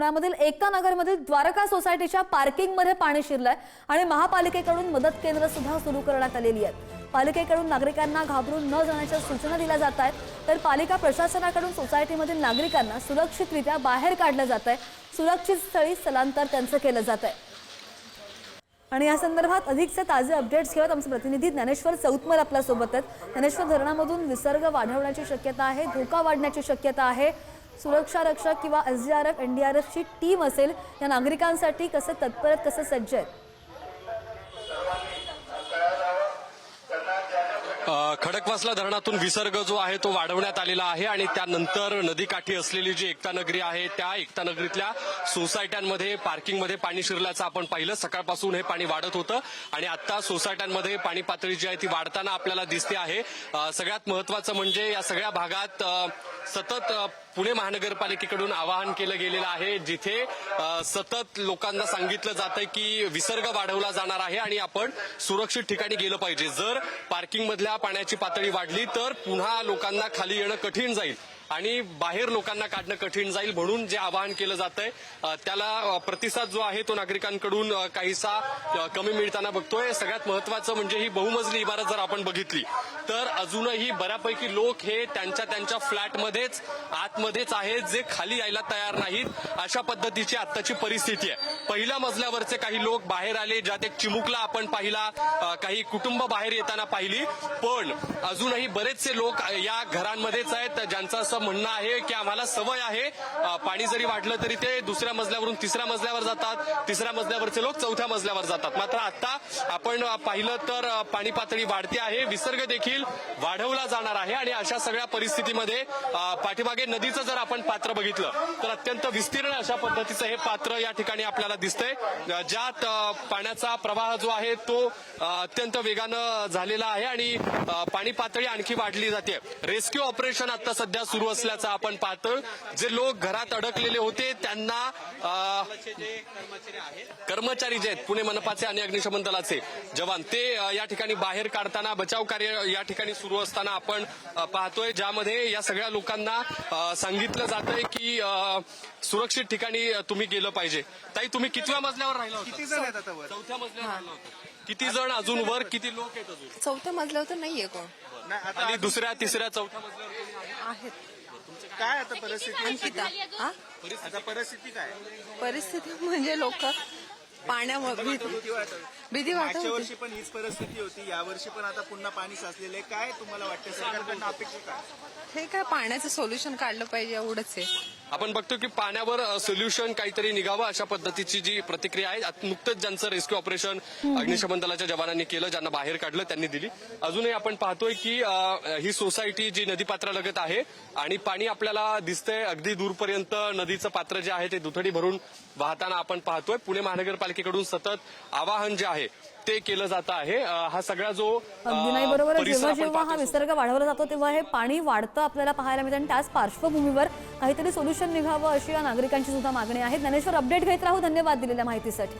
पुण्यामधील एकता नगरमधील द्वारका सोसायटीच्या पार्किंगमध्ये पाणी शिरलंय आणि महापालिकेकडून मदत केंद्र सुद्धा सुरू करण्यात आलेली आहेत. पालिकेकडून नागरिकांना घाबरून न जाण्याच्या सूचना दिल्या जात आहेत. तर पालिका प्रशासनाकडून सोसायटीमधील नागरिकांना सुरक्षितरित्या बाहेर काढलं जात आहे. सुरक्षित स्थळी स्थलांतर त्यांचं केलं जात आहे. आणि या संदर्भात अधिकचे ताजे अपडेट्स घेऊन आमचे प्रतिनिधी ज्ञानेश्वर चौतमल आपल्यासोबत आहेत. ज्ञानेश्वर धरणामधून विसर्ग वाढवण्याची शक्यता आहे धोका वाढण्याची शक्यता आहे. सुरक्षा रक्षक किंवा S D R F N D R एफची team असेल या नागरिकांसाठी कसं तत्पर कसं सज्ज आहेत खडकवासला धरणातून विसर्ग जो आहे तो वाढवण्यात आलेला आहे आणि त्यानंतर नदीकाठी असलेली जी एकता नगरी आहे त्या एकता नगरीतल्या सोसायट्यांमध्ये पार्किंगमध्ये पाणी शिरल्याचं आपण पाहिलं. सकाळपासून हे पाणी वाढत होतं आणि आता सोसायट्यांमध्ये पाणी पातळी जी आहे ती वाढताना आपल्याला दिसते आहे. सगळ्यात महत्वाचं म्हणजे या सगळ्या भागात सतत पुणे महानगरपालिकेकडून आवाहन केलं गेलेलं आहे जिथे सतत लोकांना सांगितलं जातं की विसर्ग वाढवला जाणार आहे आणि आपण सुरक्षित ठिकाणी गेलं पाहिजे. जर पार्किंगमधल्या पाण्याची पातळी वाढली तर पुन्हा लोकांना खाली येणं कठीण जाईल. आणि बाहेर लोकांना काढणं कठीण जाईल म्हणून जे आवाहन केलं जात आहे त्याला प्रतिसाद जो आहे तो नागरिकांकडून काहीसा कमी मिळताना बघतोय. सगळ्यात महत्वाचं म्हणजे ही बहुमजली इमारत जर आपण बघितली तर अजूनही बऱ्यापैकी लोक हे त्यांच्या त्यांच्या फ्लॅटमध्येच आतमध्येच आहेत जे खाली यायला तयार नाहीत. अशा पद्धतीची आत्ताची परिस्थिती आहे. पहिल्या मजल्यावरचे काही लोक बाहेर आले ज्यात एक चिमुकला आपण पाहिला काही कुटुंब बाहेर येताना पाहिली. पण अजूनही बरेचसे लोक या घरांमध्येच आहेत ज्यांचं असं म्हणणं आहे की आम्हाला सवय आहे. पाणी जरी वाढलं तरी ते दुसऱ्या मजल्यावरून तिसऱ्या मजल्यावर जातात. तिसऱ्या मजल्यावरचे लोक चौथ्या मजल्यावर जातात. मात्र आता आपण पाहिलं तर पाणी पातळी वाढते आहे. विसर्ग देखील वाढवला जाणार आहे आणि अशा सगळ्या परिस्थितीमध्ये पाठीमागे नदीचं जर आपण पात्र बघितलं तर अत्यंत विस्तीर्ण अशा पद्धतीचं हे पात्र या ठिकाणी आपल्याला दिसतंय. ज्यात पाण्याचा प्रवाह जो आहे तो अत्यंत वेगानं झालेला आहे आणि पाणी पातळी आणखी वाढली जाते. रेस्क्यू ऑपरेशन आता सध्या सुरू असल्याचं आपण पाहतो जे लोक घरात अडकलेले होते त्यांना कर्मचारी जे आहेत पुणे मनपाचे आणि अग्निशमन दलाचे जवान ते या ठिकाणी बाहेर काढताना बचाव कार्य या ठिकाणी सुरू असताना आपण पाहतोय. ज्यामध्ये या सगळ्या लोकांना सांगितलं जातंय की अ, सुरक्षित ठिकाणी तुम्ही गेलं पाहिजे. ताई तुम्ही कितव्या मजल्यावर राहिला होता? किती जण आहेत आता वर? चौथ्या मजल्यावर राहिला होता. किती जण अजून वर किती लोक आहेत अजून? चौथ्या मजल्यावर तर नाहीये कोण. आणि दुसऱ्या तिसऱ्या चौथ्या मजल्यावर आहे? आहेत. काय आता परिस्थिती? अंकिता हा आता परिस्थिती काय? परिस्थिती म्हणजे लोक पाण्यावर भीती. भीती वाटत मागच्या होती. वर्षी पण हीच परिस्थिती होती. या वर्षी पण आता पुन्हा पाणी साचलेलं आहे. काय तुम्हाला वाटतं? सरकारकडनं अपेक्षा काय? हे काय पाण्याचं सोल्युशन काढलं पाहिजे एवढंच आहे. आपण बघतो की पाण्यावर सोल्युशन काहीतरी निघावं अशा पद्धतीची जी प्रतिक्रिया आहे. नुकतंच ज्यांचं रेस्क्यू ऑपरेशन अग्निशमन दलाच्या जवानांनी केलं ज्यांना बाहेर काढलं त्यांनी दिली. अजूनही आपण पाहतोय की ही सोसायटी जी नदीपात्रालगत आहे आणि पाणी आपल्याला दिसतंय अगदी दूरपर्यंत नदीचं पात्र जे आहे ते दुथडी भरून वाहताना आपण पाहतोय. पुणे महानगरपालिकेकडून सतत आवाहन जे आहे ते केलं जात आहे. हा सगळा जो अगदी नाही बरोबर. जेव्हा जेव्हा हा विसर्ग वाढवला जातो तेव्हा हे पाणी वाढतं आपल्याला पाहायला मिळतं. आणि त्याच पार्श्वभूमीवर काहीतरी सोल्युशन निघावं अशी या नागरिकांची सुद्धा मागणी आहे. ज्ञानेश्वर अपडेट घेत राहू. धन्यवाद दिलेल्या माहितीसाठी.